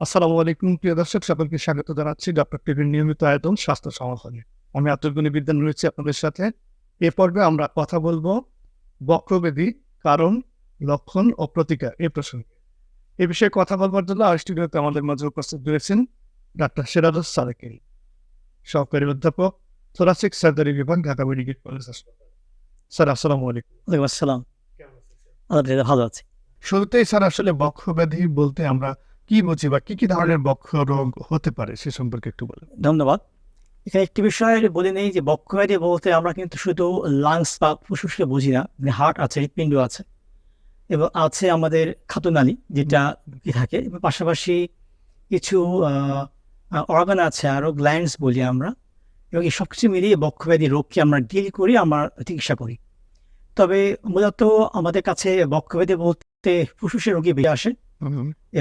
আসসালামু আলাইকুম প্রিয় দর্শক সকলকে স্বাগত জানাচ্ছি ডক্টর টিভির নিয়মিত আয়তন স্বাস্থ্য সমাধানে আমি আব্দুল বিদ্যান রয়েছি আপনাদের সাথে। এ পর্বে আমরা কথা বলব বক্রবেদী কারণ লক্ষণ ও প্রতিকার এই প্রসঙ্গে। এ বিষয়ে কথা বলবার জন্য স্টুডিওতে আমাদের মাঝে উপস্থিত রয়েছেন ডাক্তার সিরাজুস সালেকিন সহকারী অধ্যাপক থোরাসিক সার্জারি বিভাগ ঢাকা মেডিকেল কলেজ হাসপাতাল। স্যার আসসালামু আলাইকুম। আসসালাম। ভালো আছি। শুরুতেই স্যার আসলে বক্ষব্যাধি বলতে আমরা কি বুঝি বা কি কি ধরনের বক্ষ রোগ হতে পারে সে সম্পর্কে একটু বলেন। ধন্যবাদ। এখানে একটি বিষয় বলে নেই যে বক্ষব্যাধি বলতে আমরা কিন্তু শুধু লাংস বা ফুসফুসকে বুঝি না হার্ট আছে, হৃৎপিণ্ড আছে, এবং আছে আমাদের খাতনালী যেটা থাকে পাশাপাশি কিছু অর্গান আছে আরও গ্ল্যান্ডস বলি আমরা, এবং এই সব কিছু মিলিয়ে বক্ষব্যাধি রোগকে আমরা ডিল করি, আমরা চিকিৎসা করি। তবে মূলত আমাদের কাছে বক্ষব্যাধি বলতে ফুসফুসের রোগী বেরিয়ে আসে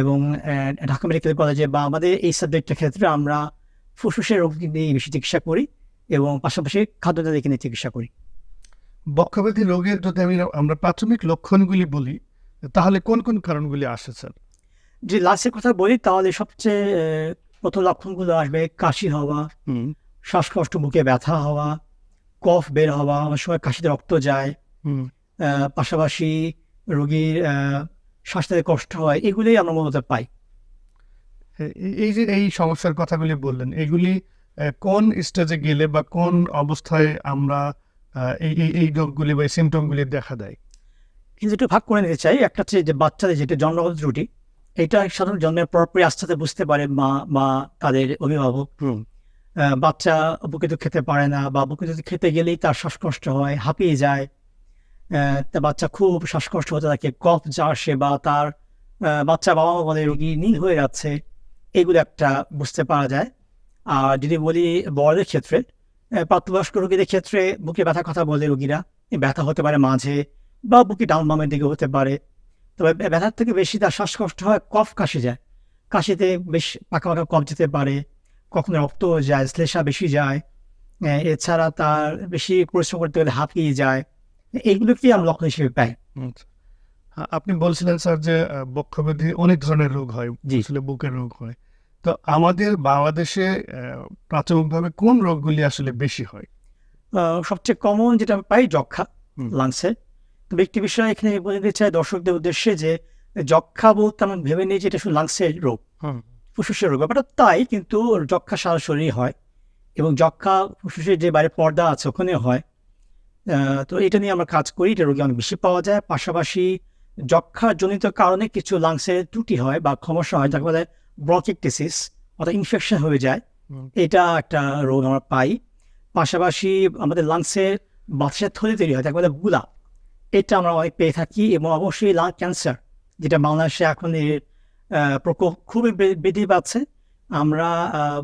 এবং ঢাকা মেডিকেল কলেজে বা আমাদের এই সাবজেক্টের ক্ষেত্রে আমরা ফুসফুসের রোগ নিয়ে বেশি চিকিৎসা করি এবং পাশাপাশি খাদ্যদালিকে নিয়ে চিকিৎসা করি। বক্ষব্যাধি রোগের যদি আমি আমরা প্রাথমিক লক্ষণগুলি বলি তাহলে কোন কোন কারণগুলি আসে স্যার? যে লাস্টের কথা বলি তাহলে সবচেয়ে প্রথম লক্ষণগুলো আসবে কাশি হওয়া শ্বাসকষ্ট মুখে ব্যথা হওয়া কফ বের হওয়া অনেক সময় কাশিতে রক্ত যায়। পাশাপাশি রোগীর আহ, শ্বাস নিতে কষ্ট হয় এগুলোই আমরা মূলত পাই। এই যে এই সমস্যার কথাগুলি বললেন এগুলি কোন স্টেজে গেলে বা কোন অবস্থায় আমরা এই এই রোগগুলি বা সিমটমগুলি দেখা দেয়? কিন্তু একটু ভাগ করে নিতে চাই। একটা হচ্ছে যে বাচ্চাদের যেটা জন্মগত ত্রুটি এটা সাধারণ জন্মের পরপরই আস্তে আস্তে বুঝতে পারে মা বা তাদের অভিভাবক বাচ্চা বুকে তো খেতে পারে না বা বুকে যদি খেতে গেলেই তার শ্বাসকষ্ট হয় হাঁপিয়ে যায় বাচ্চা খুব শ্বাসকষ্ট হতে থাকে, কফ যা আসে বা তার বাচ্চা বাবা মা বলে রোগী নীল হয়ে যাচ্ছে, এগুলো একটা বুঝতে পারা যায়। আর যদি বলি বড়দের ক্ষেত্রে প্রাপ্তবয়স্ক রোগীদের ক্ষেত্রে বুকে ব্যথা কথা বলে রোগীরা, ব্যথা হতে পারে মাঝে বা বুকে ডাউন বামের দিকে হতে পারে। তবে ব্যথার থেকে বেশি তার শ্বাসকষ্ট হয় কফ কাশি যায়। কাশিতে বেশ পাকা পাকা কফ যেতে পারে, কখনো রক্ত যায়, শ্লেষা বেশি যায় এছাড়া তার বেশি পরিশ্রম করতে গেলে হাঁপিয়ে যায় এইগুলোকেই আমরা লক্ষণ হিসেবে পাই। আচ্ছা। আপনি বলছিলেন স্যার যে বক্ষব্যাধি অনেক ধরনের রোগ হয়। আসলে বুকের রোগ হয়। তো আমাদের বাংলাদেশে প্রাথমিকভাবে কোন রোগগুলি আসলে বেশি হয়? সবচেয়ে কমন যেটা আমি পাই যক্ষা। লাংসে। তবে একটি বিষয় এখানে বলে দিতে চাই দর্শকদের উদ্দেশ্যে যে যক্ষা বলতে আমরা ভেবে নিই যে এটা শুধু লাংসের রোগ। ফুসফুসের রোগ ব্যাপারটা তাই কিন্তু যক্ষা সারা শরীরে হয়। এবং যক্ষা ফুসফুসের যে বাইরে পর্দা আছে ওখানে হয়। তো এটা নিয়ে আমরা কাজ করি এটা রোগী অনেক বেশি পাওয়া যায়। পাশাপাশি যক্ষাজনিত কারণে কিছু লাংসের ত্রুটি হয় বা সমস্যা হয় যাকে বলে ব্রকিকটিসিস অর্থাৎ ইনফেকশন হয়ে যায়। এটা একটা রোগ আমরা পাই। পাশাপাশি আমাদের লাংসের বাতাসের থলি তৈরি হয় যাকে বলে বুলা এটা আমরা অনেক পেয়ে থাকি এবং অবশ্যই লাং ক্যান্সার যেটা বাংলাদেশে এখন এর প্রকোপ খুবই বৃদ্ধি পাচ্ছে। আমরা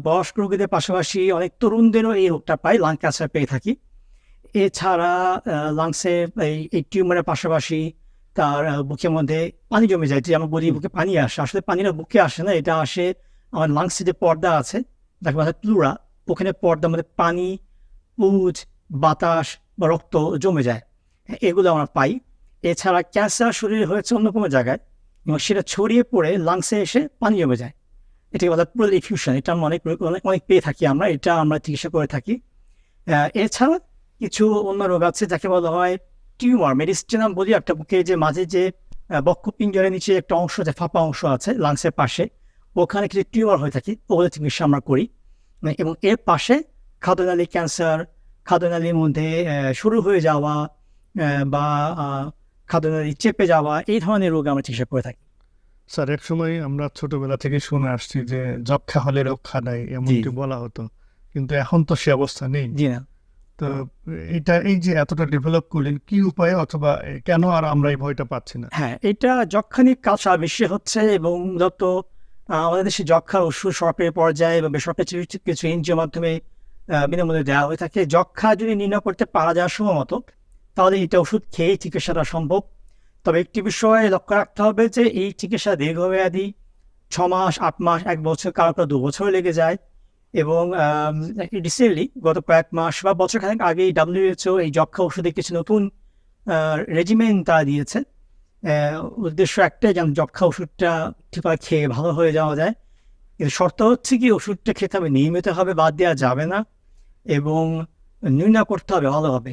বয়স্ক রোগীদের পাশাপাশি অনেক তরুণদেরও এই রোগটা পাই লাং ক্যান্সার পেয়ে থাকি। এছাড়া লাংসে এই এই টিউমারের পাশাপাশি তার বুকের মধ্যে পানি জমে যায়। যে আমরা বলি বুকে পানি আসে আসলে পানিটা বুকে আসে না এটা আসে আমার লাংসে যে পর্দা আছে যাকে বলা হয় প্লুরা ওখানে পর্দার মধ্যে পানি পুজ বাতাস বা রক্ত জমে যায়। এগুলো আমরা পাই। এছাড়া ক্যান্সার শরীরে হয়েছে অন্য কোনো জায়গায় এবং সেটা ছড়িয়ে পড়ে লাংসে এসে পানি জমে যায়। এটাকে বলা পুরো ইফিউশন এটা আমরা অনেক অনেক অনেক পেয়ে থাকি আমরা এটা আমরা চিকিৎসা করে থাকি। এছাড়া কিছু অন্য রোগ আছে যাকে বলা হয় টিউমার মেডিসিনাম বলি একটা বুকে যে মাঝে যে আহ, বক্ষপিঞ্জরের নিচে একটা অংশ যে ফাঁপা অংশ আছে লাংসের পাশে ওখানে কিছু টিউমার হয়ে থাকে ওগুলো চিকিৎসা আমরা করি। এবং এর পাশে খাদ্যনালী ক্যান্সার খাদ্যনালীর মধ্যে শুরু হয়ে যাওয়া বা খাদ্যনালী চেপে যাওয়া এই ধরনের রোগ আমরা চিকিৎসা করে থাকি। স্যার এক সময় আমরা ছোটবেলা থেকে শুনে আসছি যে যক্ষা হলে রক্ষা নাই এমনটি বলা হতো। কিন্তু এখন তো সে অবস্থা নেই। জি না। তো এটা এই যে এতটা ডেভেলপ করলেন, কি উপায়ে অথবা কেন আর আমরা এই ভয়টা পাচ্ছি না? হ্যাঁ এটা যক্ষানিক কাজ সারা বিশ্বে হচ্ছে এবং মূলত আমাদের দেশে যক্ষার ওষুধ সরকারি পর্যায়ে বা বেসরকারি কিছু এনজিওর মাধ্যমে বিনামূল্যে দেওয়া হয়ে থাকে। যক্ষা যদি নির্ণয় করতে পারা যায় সময় মতো তাহলে এটা ওষুধ খেয়ে চিকিৎসাটা সম্ভব। তবে একটি বিষয়ে লক্ষ্য রাখতে হবে যে, এই চিকিৎসা দীর্ঘমেয়াদী ছ মাস আট মাস এক বছর, কারও কারও দু বছর লেগে যায়। এবং রিসেন্টলি গত কয়েক মাস বা বছর খানেক আগেই ডাব্লিউএইচও এই যক্ষা ওষুধে কিছু নতুন রেজিমেন্ট তারা দিয়েছে উদ্দেশ্য একটাই যেন যক্ষা ওষুধটা ঠিকভাবে খেয়ে ভালো হয়ে যাওয়া যায়। কিন্তু শর্ত হচ্ছে কি, ওষুধটা খেতে হবে, নিয়মিত হবে, বাদ দেওয়া যাবে না এবং নির্ণয় করতে হবে ভালোভাবে।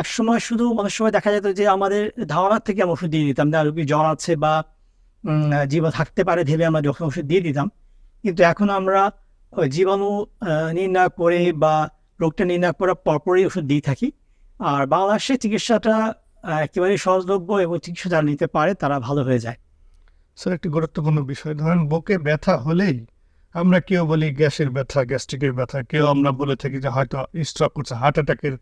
এক সময় শুধু অনেক সময় দেখা যেত যে আমাদের ধারণার থেকে আমরা ওষুধ দিয়ে দিতাম, না রুগী জ্বর আছে বা জীবাণু থাকতে পারে ভেবে আমরা যখন ওষুধ দিয়ে দিতাম। কিন্তু এখন আমরা জীবাণু নির্ণয় করে বা রোগটা নির্ণয় করার পরপরই ওষুধ দিয়ে থাকি। আর বাংলাদেশে চিকিৎসাটা একেবারেই সহজলভ্য এবং চিকিৎসা যারা নিতে পারে তারা ভালো হয়ে যায়। স্যার একটি গুরুত্বপূর্ণ বিষয় ধরেন বুকে ব্যথা হলেই আমরা কেউ বলি গ্যাসের ব্যথা গ্যাস্ট্রিকের ব্যথা কেউ আমরা বলে থাকি যে হয়তো স্ট্রোক করছে হার্ট অ্যাটাকের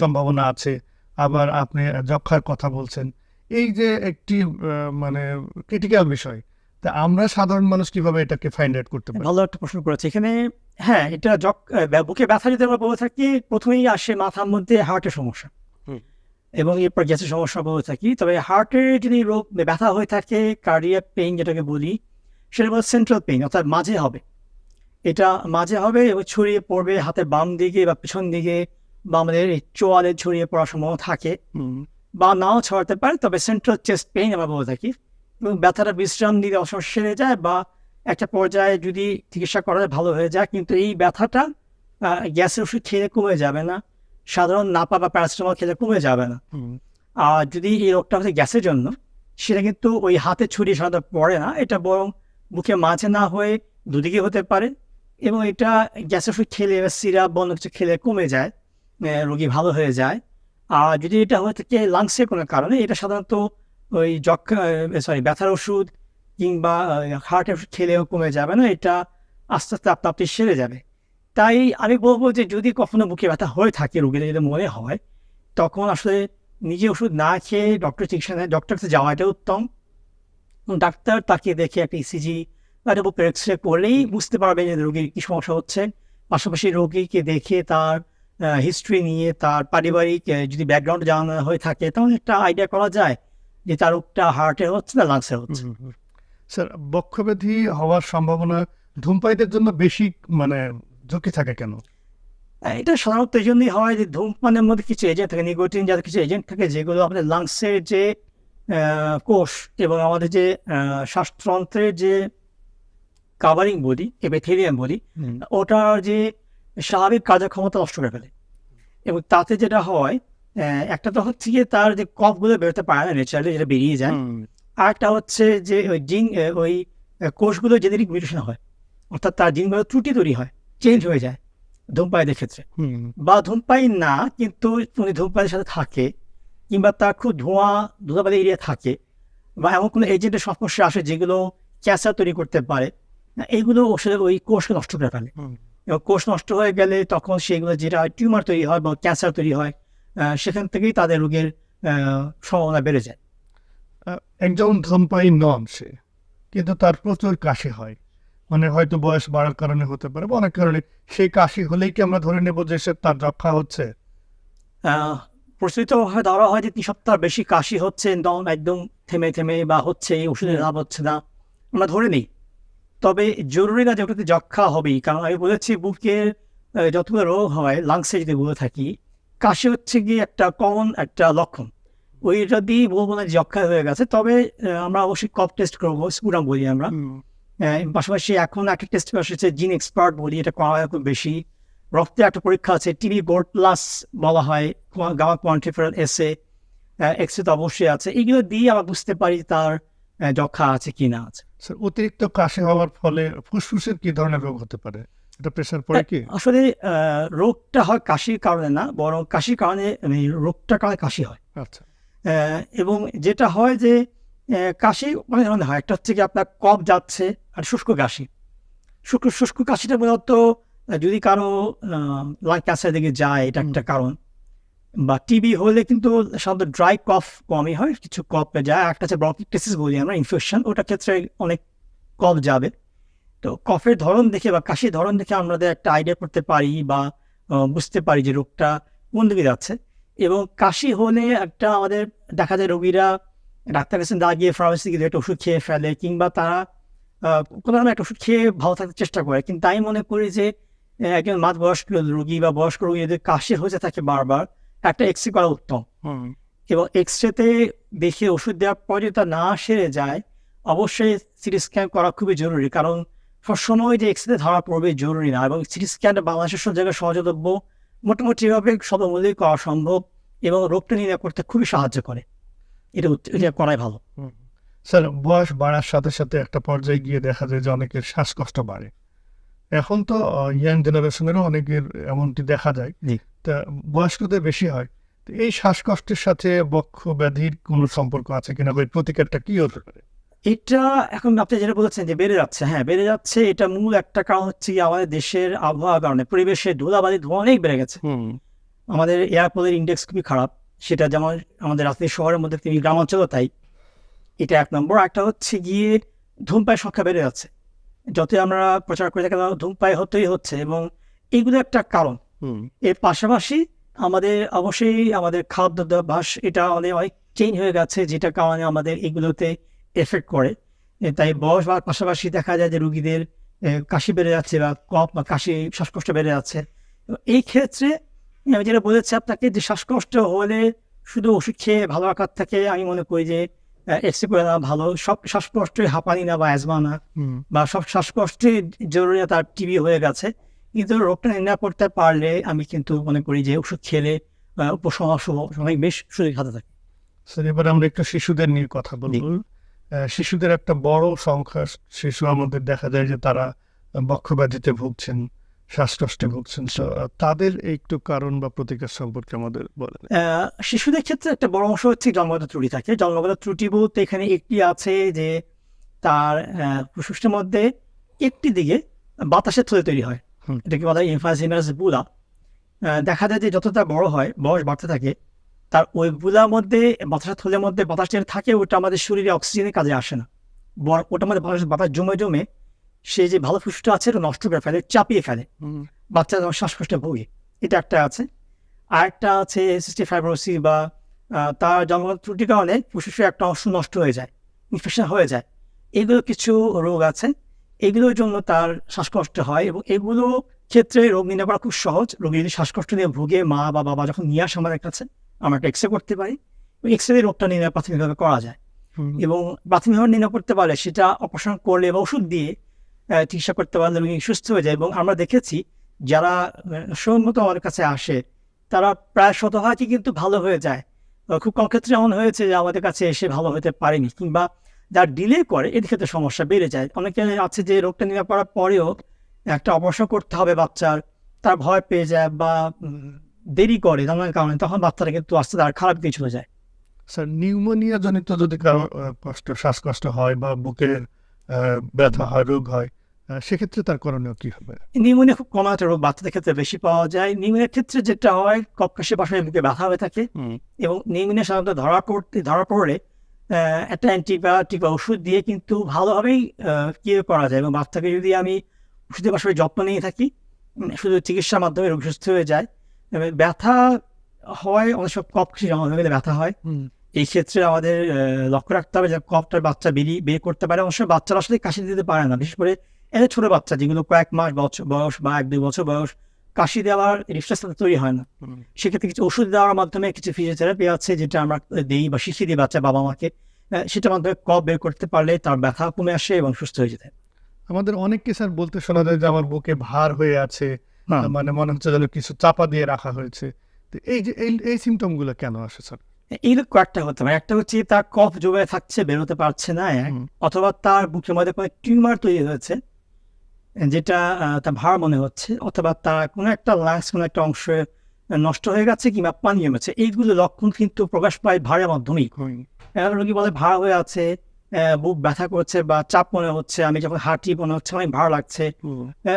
সম্ভাবনা আছে। আবার আপনি যক্ষার কথা বলছেন। এই যে একটি মানে ক্রিটিক্যাল বিষয় তা আমরা সাধারণ মানুষ কীভাবে এটাকে ফাইন্ড আউট করতে পারি? ভালো একটা প্রশ্ন করেছে। এখানে হ্যাঁ এটা যক বুকে ব্যথা যদি আমরা বলে থাকি প্রথমেই আসে মাথার মধ্যে হার্টের সমস্যা। এবং এরপর গ্যাসের সমস্যা বলে থাকি। তবে হার্টের যদি রোগ ব্যথা হয়ে থাকে কার্ডিয়াক পেইন যেটাকে বলি সেটা বলে সেন্ট্রাল পেইন অর্থাৎ মাঝে হবে। এটা মাঝে হবে এবং ছড়িয়ে পড়বে হাতের বাম দিকে বা পিছন দিকে বা আমাদের চোয়ালে ছড়িয়ে পড়ার সম্ভাবনা থাকে। বা নাও ছড়াতে পারে তবে সেন্ট্রাল চেস্ট পেইন আমরা বলে থাকি। এবং ব্যথাটা বিশ্রাম দিলে অবশ্য সেরে যায় বা একটা পর্যায়ে যদি চিকিৎসা করা যায় ভালো হয়ে যায় কিন্তু এই ব্যথাটা গ্যাসের ওষুধ খেলে কমে যাবে না। সাধারণ নাপা বা প্যারাসিটামল খেলে কমে যাবে না। আর যদি এই রোগটা হচ্ছে গ্যাসের জন্য সেটা কিন্তু ওই হাতে ছড়িয়ে সাধারণত পড়ে না। এটা বরং বুকে মাঝে না হয়ে দুদিকে হতে পারে এবং এটা গ্যাসের ওষুধ খেলে সিরাপ বা অন্য কিছু খেলে কমে যায় রোগী ভালো হয়ে যায়। আর যদি এটা হয়ে থাকে লাংসের কোনো কারণে এটা সাধারণত ওই যক্ষা সরি ব্যথার ওষুধ কিংবা হার্টের ওষুধ খেলেও কমে যাবে না, এটা আস্তে আস্তে আপনা আপনি সেরে যাবে। তাই আমি বলব যে যদি কখনো বুকে ব্যথা হয়ে থাকে, রোগীদের যদি মনে হয়, তখন আসলে নিজে ওষুধ না খেয়ে ডক্টর চিকিৎসা নেয়। ডক্টর কাছে যাওয়াটা উত্তম। ডাক্তার তাকে দেখে একটা ইসিজি বা একটা বুকের এক্স রে করলেই বুঝতে পারবে যে রোগীর কী সমস্যা হচ্ছে। পাশাপাশি রোগীকে দেখে তার হিস্ট্রি নিয়ে তার পারিবারিক যদি ব্যাকগ্রাউন্ড জানানো হয়ে থাকে, তাহলে একটা আইডিয়া করা যায়। যে তার রোগটা হার্টে হচ্ছে না লাংসের হচ্ছে। স্যার বক্ষব্যাধি হওয়ার সম্ভাবনা ধূমপায়ীদের জন্য বেশি মানে ঝুঁকি থাকে কেন? এটা সাধারণত এই জন্যই হয় যে ধূমপানের মধ্যে কিছু এজেন্ট থাকে নিকোটিন যাদের কিছু এজেন্ট থাকে যেগুলো আমাদের লাংসের যে কোষ এবং আমাদের যে শ্বাসতন্ত্রের যে কাভারিং বলি এপিথেলিয়াম বলি ওটার যে স্বাভাবিক কার্যক্ষমতা নষ্ট করে ফেলে। এবং তাতে যেটা হয় একটা তো হচ্ছে গিয়ে তার যে কফগুলো বেরোতে পারে না ন্যাচারালি যেটা বেরিয়ে যায়। আর একটা হচ্ছে যে ওই জিন ওই কোষগুলো জেনেটিক মিউটেশন হয়। অর্থাৎ তার জিনগুলো ত্রুটি তৈরি হয় চেঞ্জ হয়ে যায় ধূমপায়ীদের ক্ষেত্রে। বা ধূমপায়ী না কিন্তু উনি ধূমপায়ীর সাথে থাকে কিংবা তার খুব ধোঁয়া ধুলাবালি এরিয়া থাকে বা এমন কোনো এজেন্টের সংস্পর্শে আসে যেগুলো ক্যান্সার তৈরি করতে পারে এইগুলো আসলে ওই কোষকে নষ্ট করে ফেলে। এবং কোষ নষ্ট হয়ে গেলে তখন সেগুলো যেটা টিউমার তৈরি হয় বা ক্যান্সার তৈরি হয় সেখান থেকেই তাদের রোগের সম্ভাবনা বেড়ে যায়। একজন ধূমপায়ী নন সে কিন্তু তার প্রচুর কাশি হয়। মানে হয়তো বয়স বাড়ার কারণে হতে পারে বা অনেক কারণে। সেই কাশি হলেই কি আমরা ধরে নেব যে সে তার যক্ষা হচ্ছে? আহ, প্রচলিতভাবে ধরা হয় যে তিন সপ্তাহ বেশি কাশি হচ্ছে দম একদম থেমে থেমে বা হচ্ছে ওষুধের লাভ হচ্ছে না। আমরা ধরে নিই। তবে জরুরি না যে ওটাতে যক্ষা হবেই কারণ আমি বলেছি বুকের যতগুলো রোগ হয় লাংসে যদি বলে থাকি কাশি হচ্ছে গিয়ে একটা কমন একটা লক্ষণ। ওইটা দিয়ে বলব না যক্ষা হয়ে গেছে তবে আমরা অবশ্যই কপ টেস্ট করব স্পুরাম বলি আমরা। পাশাপাশি এখন একটা টেস্ট এসেছে জিন এক্সপার্ট বলি এটা করা হয় খুব বেশি। রক্তে একটা পরীক্ষা আছে টিভি বোর্ড প্লাস বলা হয় গামা কোয়ান্টিফারেল এসে এক্সে তো অবশ্যই আছে। এগুলো দিয়ে আমরা বুঝতে পারি তার যক্ষা আছে কি না আছে। স্যার অতিরিক্ত কাশি হওয়ার ফলে ফুসফুসের কি ধরনের রোগ হতে পারে? এটা প্রেশার পড়ে কি? আসলে রোগটা হয় কাশির কারণে না বরং কাশির কারণে মানে রোগটার কারণে কাশি হয়। আচ্ছা। এবং যেটা হয় যে কাশি মানে ধরনের হয় একটা হচ্ছে কি আপনার কফ যাচ্ছে আর শুষ্ক কাশি। শুষ্ক শুষ্ক কাশিটা মূলত যদি কারও লাং ক্যান্সার দিকে যায় এটা একটা কারণ। বা টিবি হলে কিন্তু সাধারণত ড্রাই কফ কমই হয় কিছু কফ যায় একটা হচ্ছে ব্রঙ্কিটিসিস বলি আমরা ইনফেকশন ওটার ক্ষেত্রে অনেক কফ যাবে। তো কফের ধরন দেখে বা কাশির ধরন দেখে আমাদের একটা আইডিয়া করতে পারি বা বুঝতে পারি যে রোগটা কোন দিকে যাচ্ছে। এবং কাশি হলে একটা আমাদের দেখা যায় রোগীরা ডাক্তার কাছে না গিয়ে ফার্মেসি গিয়ে একটা ওষুধ খেয়ে ফেলে কিংবা তারা কোনো ধরনের একটা ওষুধ খেয়ে ভালো থাকতে চেষ্টা করে। কিন্তু আমি মনে করি যে একজন মাঝ বয়স্ক রোগী বা বয়স্ক রোগী যদি কাশি হয়ে থাকে বারবার একটা এক্স রে করা উত্তম। এবং এক্স রেতে দেখে ওষুধ দেওয়ার পরে যদি তা না সেরে যায় অবশ্যই সিটি স্ক্যান করা খুবই জরুরি। কারণ সবসময় যে এক্সরে ধরা পড়বে জরুরি না এবং সিটি স্ক্যানটা বাংলাদেশের সব জায়গায় সহজলভ্য মোটামুটিভাবে সর্বমূল্যে করা সম্ভব এবং রোগটা নির্ণয় করতে খুবই সাহায্য করে। এটা এটা করাই ভালো। স্যার বয়স বাড়ার সাথে সাথে একটা পর্যায়ে গিয়ে দেখা যায় যে অনেকের শ্বাসকষ্ট বাড়ে। এখন তো ইয়াং জেনারেশনেরও অনেকের এমনটি দেখা যায়। তা বয়স্কদের বেশি হয়। তো এই শ্বাসকষ্টের সাথে বক্ষ ব্যাধির কোনো সম্পর্ক আছে কিনা এর প্রতিকারটা কি হতে পারে? এটা এখন আপনি যেটা বলেছেন যে বেড়ে যাচ্ছে হ্যাঁ বেড়ে যাচ্ছে। এটা মূল একটা কারণ হচ্ছে আমাদের দেশের আবহাওয়ার কারণে। পরিবেশের ধুলাবালি ধোঁয়া অনেক বেড়ে গেছে। আমাদের এয়ার পোলের ইন্ডেক্স খুবই খারাপ। সেটা যেমন আমাদের রাজধানী শহরের মধ্যে তিনি গ্রামাঞ্চলও তাই। এটা এক নম্বর। একটা হচ্ছে গিয়ে ধূমপায়ের সংখ্যা বেড়ে যাচ্ছে। যতই আমরা প্রচার করে থাকি ধূমপায় হতেই হচ্ছে এবং এগুলো একটা কারণ। এর পাশাপাশি আমাদের অবশ্যই আমাদের খাদ্যাভ্যাস এটা অনেক অনেক চেঞ্জ হয়ে গেছে যেটা কারণে আমাদের এগুলোতে এফেক্ট করে। তাই বয়স বাড়ার পাশাপাশি দেখা যায় যে রুগীদের কাশি বেড়ে যাচ্ছে বা কফ বা কাশি শ্বাসকষ্ট বেড়ে যাচ্ছে। এই ক্ষেত্রে আমি যেটা বলেছি আপনাকে যে শ্বাসকষ্ট হলে শুধু ওষুধ খেয়ে ভালো রাখার থেকে আমি মনে করি যে এক্সরে করে নেওয়া ভালো। সব শ্বাসকষ্টই হাঁপানি না বা অ্যাজমা না। বা সব শ্বাসকষ্টে জরুরি না তার টিবি হয়ে গেছে। কিন্তু রোগটা নির্ণয় করতে পারলে আমি কিন্তু মনে করি যে ওষুধ খেলে উপশম অনেক বেশ সুযোগ হাতে থাকে। স্যার এবার আমরা একটু শিশুদের নিয়ে কথা বলব। শিশুদের একটা বড় সংখ্যা শিশু আমাদের দেখা যায় যে তারা বক্ষব্যাধিতে ভুগছেন শ্বাসকষ্টে ভুগছেন। তাদের একটু কারণ বা প্রতিকার সম্পর্কে আমাদের বলেন। শিশুদের ক্ষেত্রে একটা বড় অংশ হচ্ছে জন্মগত ত্রুটি থাকে। জন্মগত ত্রুটি বলতে এখানে একটি আছে যে তার আহ, মধ্যে একটি দিকে বাতাসের থলে তৈরি হয়। এটাকে বলা হয় ইনফ্লাসিমাস বুলা দেখা যায় যে যত তার বড় হয় বয়স বাড়তে থাকে তার ওই বুলার মধ্যে বাতাসের থলের মধ্যে বাতাস যেটা থাকে ওটা আমাদের শরীরে অক্সিজেনের কাজে আসে না। বর- ওটার মধ্যে বাতাস বাতাস জমে জমে সে যে ভালো ফুসফুসটা আছে এটা নষ্ট করে ফেলে চাপিয়ে ফেলে। বাচ্চা শ্বাসকষ্টে ভোগে। এটা একটা আছে। আরেকটা আছে সিস্টি ফাইব্রোসিস বা তার জন্মগত ত্রুটির কারণে ফুসফুসের একটা অংশ নষ্ট হয়ে যায় ইনফেকশন হয়ে যায়। এগুলো কিছু রোগ আছে। এগুলোর জন্য তার শ্বাসকষ্ট হয় এবং এগুলো ক্ষেত্রে রোগ নির্ণয় করা খুব সহজ। রোগী যদি শ্বাসকষ্ট নিয়ে ভুগে মা বা বাবা যখন নিয়ে আসে আমাদের কাছে আমরা একটা এক্সরে করতে পারি। এক্স রে রোগটা নির্ণয় প্রাথমিকভাবে করা যায়। এবং প্রাথমিকভাবে নির্ণয় করতে পারলে সেটা অপারেশন করলে বা ওষুধ দিয়ে চিকিৎসা করতে পারলে রোগী সুস্থ হয়ে যায়। এবং আমরা দেখেছি যারা সম্মত আমাদের কাছে আসে তারা প্রায় শতভাগই কিন্তু ভালো হয়ে যায়। খুব কম ক্ষেত্রে এমন হয়েছে যে আমাদের কাছে এসে ভালো হতে পারেনি কিংবা যারা ডিলে করে এর ক্ষেত্রে সমস্যা বেড়ে যায়। অনেকে আছে যে রোগটা নিরাপ করার পরেও একটা অপারেশন করতে হবে বাচ্চার তার ভয় পেয়ে যায় বা দেরি করে নানান কারণে তখন বাচ্চারা কিন্তু আস্তে আর খারাপ দিকে চলে যায়। স্যার নিউমোনিয়া জনিত যদি কারও কষ্ট শ্বাসকষ্ট হয় বা বুকের ব্যথা হয় রোগ হয় সেক্ষেত্রে তার করণীয় কি হবে? নিউমোনিয়া খুব কম একটা রোগ বাচ্চাদের ক্ষেত্রে বেশি পাওয়া যায়। নিউমোনিয়ার ক্ষেত্রে যেটা হয় কপকাশি বাসায় বুকে ব্যথা হয়ে থাকে এবং নিউমোনিয়া সাধারণত ধরা পড়তে ধরা পড়লে একটা অ্যান্টিবায়োটিক বা ওষুধ দিয়ে কিন্তু ভালোভাবেই কি করা যায় এবং বাচ্চাকে যদি আমি ওষুধের পাশাপাশি যত্ন নিয়ে থাকি শুধু চিকিৎসার মাধ্যমে রোগ সুস্থ হয়ে যায় ব্যথা হয় অনেক সব কপ খুশি জমা হয়ে গেলে ব্যথা হয়। এই ক্ষেত্রে আমাদের লক্ষ্য রাখতে হবে যে কপটার বাচ্চা বেরিয়ে বের করতে পারে। অবশ্যই বাচ্চারা আসলে কাশি দিতে পারে না। বিশেষ করে এত ছোট বাচ্চা যেগুলো কয়েক মাস বছর বয়স বা এক দুই বছর বয়স কাশি দেওয়ার রিফ্লেক্স তৈরি হয় না। সেক্ষেত্রে কিছু ওষুধ দেওয়ার মাধ্যমে কিছু ফিজিওথেরাপি আছে যেটা আমরা দিই বা শিখিয়ে দিই বাচ্চা বাবা মাকে। সেটার মাধ্যমে কপ বের করতে পারলে তার ব্যথা কমে আসে এবং সুস্থ হয়ে যেতে। আমাদের অনেককে স্যার বলতে শোনা যায় যে আমার বুকে ভার হয়ে আছে। মানে মনে হচ্ছে যেন কিছু চাপা দিয়ে রাখা হয়েছে। এই যে এই সিমটমগুলো কেন আসে স্যার এইগুলো কয়েকটা হতে পারে। একটা হচ্ছে তার কফ জমে থাকছে বেরোতে পারছে না অথবা তার বুকের মধ্যে কোনো টিউমার তৈরি হয়েছে যেটা তার ভার মনে হচ্ছে অথবা তার কোনো একটা লাংস কোনো একটা অংশ নষ্ট হয়ে গেছে কিংবা পানি জমেছে। এইগুলো লক্ষণ কিন্তু প্রকাশ পায় ভারের মাধ্যমেই। রোগী বলে ভার হয়ে আছে বুক ব্যথা করছে বা চাপ মনে হচ্ছে আমি যখন হাঁটি মনে হচ্ছে আমি ভার লাগছে।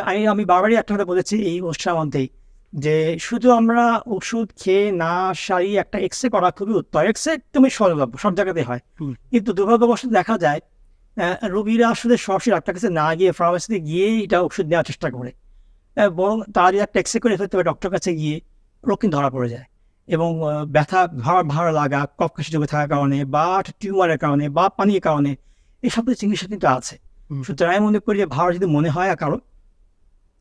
আমি আমি বারবারই একটা কথা বলেছি এই অনুষ্ঠানের মধ্যেই যে শুধু আমরা ওষুধ খেয়ে না সারি একটা এক্সরে করা খুবই উত্তম। এক্সরে তুমি সহজলভ্য সব জায়গাতে হয়। কিন্তু দুর্ভাগ্যবশত দেখা যায় রোগীরা আসলে সরাসরি ডাক্তার কাছে না গিয়ে ফার্মাসিতে গিয়ে এটা ওষুধ নেওয়ার চেষ্টা করে। বরং তারা যদি একটা এক্সরে করে ফেলতে হবে ডক্টর কাছে গিয়ে রোগ কিন্তু ধরা পড়ে যায়। এবং ব্যথা ভার ভার লাগা কপকাশি জমে থাকার কারণে বা টিউমারের কারণে বা পানির কারণে এই সব চিকিৎসা কিন্তু আছে। সুতরাং আমি মনে করি যে ভার যদি মনে হয় কারও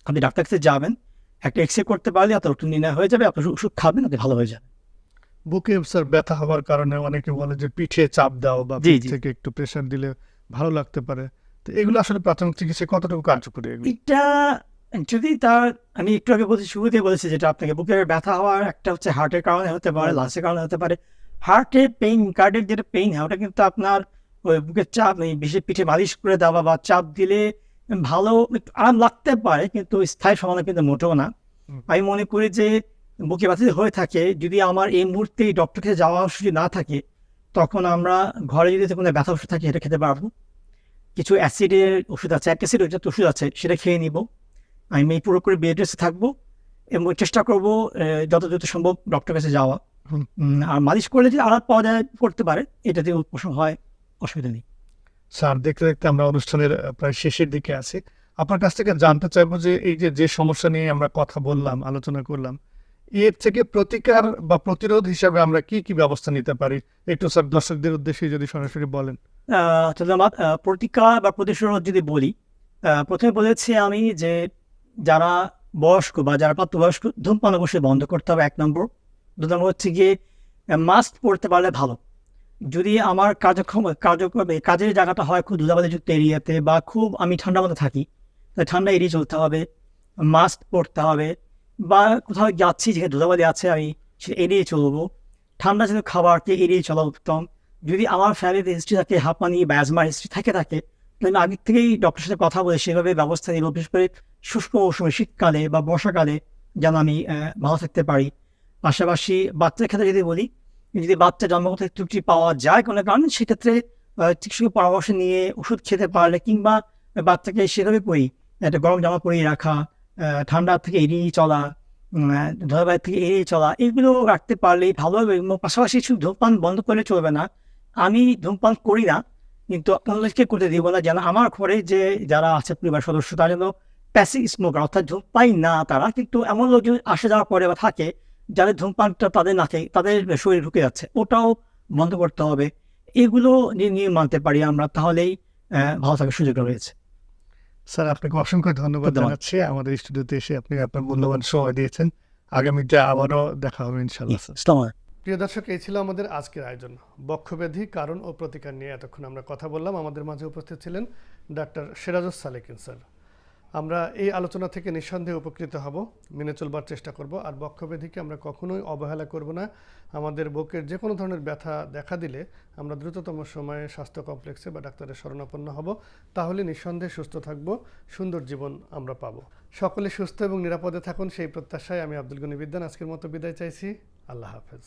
আপনি ডাক্তার কাছে যাবেন একটা এক্সরে করতে পারলে আপনার ওষুধ নির্ণয় হয়ে যাবে আপনার ওষুধ খাবেন আপনি ভালো হয়ে যাবে বুকে স্যার ব্যথা হওয়ার কারণে অনেকে বলে যে পিঠে চাপ দাও বা থেকে একটু প্রেশার দিলে ভালো লাগতে পারে। তো এগুলো আসলে প্রাথমিক চিকিৎসা কতটুকু কার্যকরী এটা যদি তার আমি একটু আগে বলছি শুরুতে বলেছি যেটা আপনাকে বুকের ব্যথা হওয়ার একটা হচ্ছে হার্টের কারণে হতে পারে লাংসের কারণে হতে পারে। হার্টের পেইন কার্ডের যেটা পেইন হয় ওটা কিন্তু আপনার ওই বুকের চাপ এই বেশি পিঠে মালিশ করে দেওয়া বা চাপ দিলে ভালো একটু আরাম লাগতে পারে কিন্তু স্থায়ী সমাধান কিন্তু মোটেও না। আমি মনে করি যে বুকে ব্যথা হয়ে থাকে যদি আমার এই মুহূর্তে ডক্টর কাছে যাওয়া সুযোগ না থাকে তখন আমরা ঘরে যদি কোনো ব্যথা ওষুধ থাকে সেটা খেতে পারব। কিছু অ্যাসিডের ওষুধ আছে অ্যাক অ্যান্টাসিড ওষুধ আছে সেটা খেয়ে নিব। আমি পুরোপুরি বেড রেস্টে থাকব এবং চেষ্টা করব আহ, যত সম্ভব ডক্টর কাছে যাওয়া। আর মালিশ করলে যদি আরাম পাওয়া যায় করতে পারে এটাতে উপশম হয় অসুবিধা নেই। স্যার দেখতে দেখতে আমরা অনুষ্ঠানের প্রায় শেষের দিকে আছি। আপনার কাছ থেকে জানতে চাইব যে এই যে যে সমস্যা নিয়ে আমরা কথা বললাম আলোচনা করলাম এর থেকে প্রতিকার বা প্রতিরোধ হিসাবে আমরা কি কি ব্যবস্থা নিতে পারি? একটু স্যার দর্শকদের উদ্দেশ্যে যদি সরাসরি বলেন। প্রতিকার বা প্রতিশোধ যদি বলি প্রথমে বলেছি আমি যে যারা বয়স্ক বা যারা প্রাপ্তবয়স্ক, ধূমপান অবশ্যই বন্ধ করতে হবে, এক নম্বর। দু নম্বর হচ্ছে গিয়ে মাস্ক পরতে পারলে ভালো। যদি আমার কার্যক্ষম কার্যক্রমে কাজের জায়গাটা হয় খুব ধুলাবালিযুক্ত এরিয়াতে বা খুব আমি ঠান্ডা মধ্যে থাকি তাই ঠান্ডা এড়িয়ে চলতে হবে মাস্ক পরতে হবে, বা কোথাও যাচ্ছি যেখানে ধুলাবালি আছে, আমি সেটা এড়িয়ে চলবো। ঠান্ডা যেন খাবারকে এড়িয়ে চলা উত্তম। যদি আমার ফ্যামিলিতে হিস্ট্রি থাকে, হাঁপানি বা অ্যাজমার হিস্ট্রি থাকে থাকে তাহলে আমি আগের থেকেই ডক্টরের সাথে কথা বলে সেভাবে ব্যবস্থা নিব, বিশেষ করে শুষ্ক মৌসুমে শীতকালে বা বর্ষাকালে যেন আমি ভালো থাকতে পারি। পাশাপাশি বাচ্চার ক্ষেত্রে যদি বলি, যদি বাচ্চা জন্মগত ত্রুটি পাওয়া যায় কোনো কারণে, সেক্ষেত্রে চিকিৎসকের পরামর্শ নিয়ে ওষুধ খেতে পারলে কিংবা বাচ্চাকে সেভাবে করি, একটা গরম জামা পরিয়ে রাখা ঠান্ডা থেকে এড়িয়ে চলা ধরবাই থেকে এড়িয়ে চলা, এগুলো রাখতে পারলেই ভালো হবে পাশাপাশি শুধু ধূমপান বন্ধ করলে চলবে না। আমি ধূমপান করি না কিন্তু আপনাদেরকে করতে দিব না যেন আমার ঘরে যে যারা আছে পরিবার সদস্য তারা যেন প্যাসিভ স্মোকার অর্থাৎ ধূমপাই না তারা কিন্তু এমন লোকজন আসে যাওয়ার পরে বা থাকে যাদের ধূমপানটা তাদের নাকে তাদের শরীরে ঢুকে যাচ্ছে। ওটাও বন্ধ করতে হবে। এগুলো নিয়ে মানতে পারি আমরা তাহলেই ভালো থাকার সুযোগ রয়েছে। স্যার আপনাকে অসংখ্য ধন্যবাদ। জানাচ্ছি। আমাদের স্টুডিওতে এসে আপনি আপনার মূল্যবান সময় দিয়েছেন। আগামীতে আবারও দেখা হবে ইনশাল্লাহ প্রিয় দর্শক, এই ছিল আমাদের আজকের আয়োজন। বক্ষব্যাধি, কারণ ও প্রতিকার নিয়ে এতক্ষণ আমরা কথা বললাম। আমাদের মাঝে উপস্থিত ছিলেন ডাক্তার সিরাজুস সালেকিন, স্যার। আমরা এই আলোচনা থেকে নিঃসন্দেহে উপকৃত হব, মেনে চলবার চেষ্টা করব, আর বক্ষব্যাধিকে আমরা কখনোই অবহেলা করব না। আমাদের বুকের যে কোনো ধরনের ব্যথা দেখা দিলে আমরা দ্রুততম সময়ে স্বাস্থ্য কমপ্লেক্সে বা ডাক্তারের শরণাপন্ন হব। তাহলে নিঃসন্দেহে সুস্থ থাকব, সুন্দর জীবন আমরা পাব। সকলে সুস্থ এবং নিরাপদে থাকুন, সেই প্রত্যাশায় আমি আব্দুল গনি বিদ্যান। আজকের মতো বিদায় চাইছি। আল্লাহ হাফেজ।